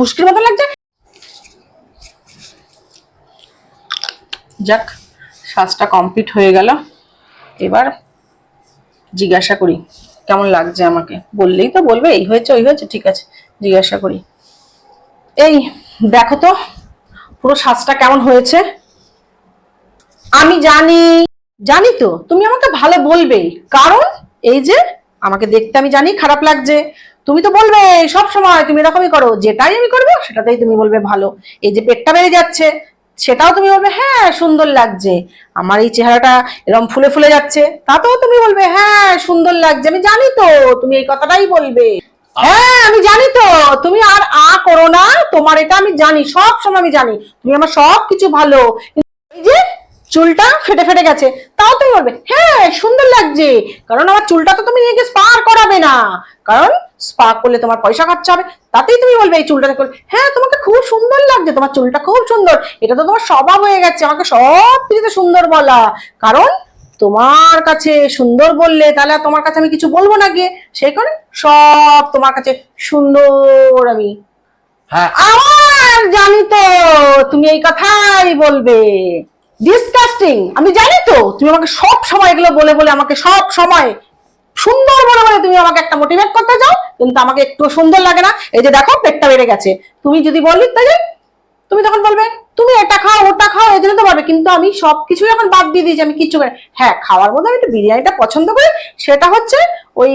মুশকিল মতো লাগছে? যাক, সাজটা কমপ্লিট হয়ে গেল। এবার জিজ্ঞাসা করি, কেমন লাগছে আমাকে? বললেই তো বলবে, এই হয়েছে, ওই হয়েছে, ঠিক আছে, জিজ্ঞাসা করি। এই, দেখো তো, পুরো সাজটা কেমন হয়েছে? আমি জানি জানি তো, তুমি আমাকে ভালো বলবেই। কারণ, এই যে, আমাকে দেখতে আমি জানি, খারাপ লাগছে। তুমি তো বলবে সব সময় তুমি এরকমই করো যেটাই আমি করব সেটাতেই তুমি বলবে ভালো। এই যে পেটটা বেড়ে যাচ্ছে সেটাও তুমি বলবে হ্যাঁ সুন্দর লাগছে। আমার এই চেহারাটা এরকম ফুলে ফুলে যাচ্ছে তাতেও তুমি বলবে হ্যাঁ সুন্দর লাগছে। আমি জানি তো তুমি এই কথাটাই বলবে। হ্যাঁ আমি জানি তো তুমি আর আ করো না তোমার এটা আমি জানি সব সময় আমি জানি তুমি আমার সব কিছু ভালো এই যে চুলটা ফেটে ফেটে গেছে তাও তুমি বলবে হ্যাঁ লাগছে। কারণ আমার চুলটা তো তুমি নিয়ে গিয়ে স্পা করাবে না। কারণ স্পা করলে তোমার পয়সা খরচা হবে তাতেই তুমি বলবে এই চুলটা দেখো হ্যাঁ তোমাকে খুব সুন্দর লাগছে তোমার চুলটা খুব সুন্দর। এটা তো তোমার স্বভাব হয়ে গেছে আমাকে সব কিছুতে সুন্দর বলা। কারণ তোমার কাছে সুন্দর বললে তাহলে তোমার কাছে আমি কিছু বলব না গিয়ে। সেই কারণে সব তোমার কাছে সুন্দর আমি। হ্যাঁ। আমার জানি তো তুমি এই কথাই বলবে। ডিসকাস্টিং আমি জানি তো, তুমি আমাকে সব সময় এগুলো বলে বলে আমাকে সব সময় সুন্দর বলে বলে তুমি আমাকে একটা মোটিভেট করতে চাও, কিন্তু আমাকে একটু সুন্দর লাগে না। এই যে দেখো, পেটটা বেড়ে গেছে। তুমি যদি বলি তাহলে তুমি তখন বলবে, তুমি এটা খাও, ওটা খাও, এই জন্য তো পারবে। কিন্তু আমি সব কিছুই এখন বাদ দিয়ে দিয়েছি, আমি কিচ্ছু করি হ্যাঁ খাওয়ার মধ্যে আমি একটু বিরিয়ানিটা পছন্দ করি। সেটা হচ্ছে ওই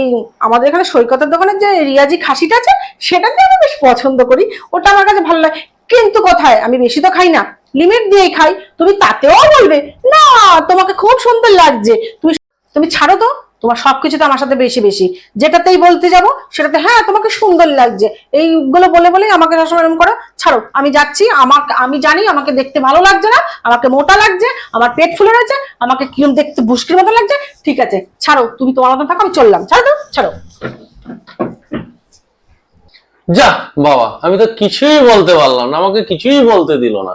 আমাদের এখানে সৈকতের দোকানের যে রিয়াজি খাসিটা আছে, সেটাকে আমি বেশ পছন্দ করি। ওটা আমার কাছে ভালো লাগে। কিন্তু কোথায়? আমি বেশি তো খাই না। লিমিট দিয়েই খাই, তুমি তাতেও বলবে, না, তোমাকে খুব সুন্দর লাগছে। তুমি তুমি ছাড়ো তো, তোমার সবকিছুতে আমার সাথে বেশি বেশি। যেটাতেই বলতে যাব, সেটাতে হ্যাঁ তোমাকে সুন্দর লাগছে। এইগুলো বলে বলেই আমাকে সবসময় এরকম করো, ছাড়ো, আমি যাচ্ছি, আমার, আমি জানি আমাকে দেখতে ভালো লাগছে না, আমাকে মোটা লাগছে, আমার পেট ফুলে রয়েছে, আমাকে কিরম দেখতে বুস্কির মতো লাগছে। ঠিক আছে, ছাড়ো, তুমি তোমার মতন থাকো, আমি চললাম। ছাড়ো তো, ছাড়ো। যা, বাবা, আমি তো কিছুই বলতে পারলাম না, আমাকে কিছুই বলতে দিল না।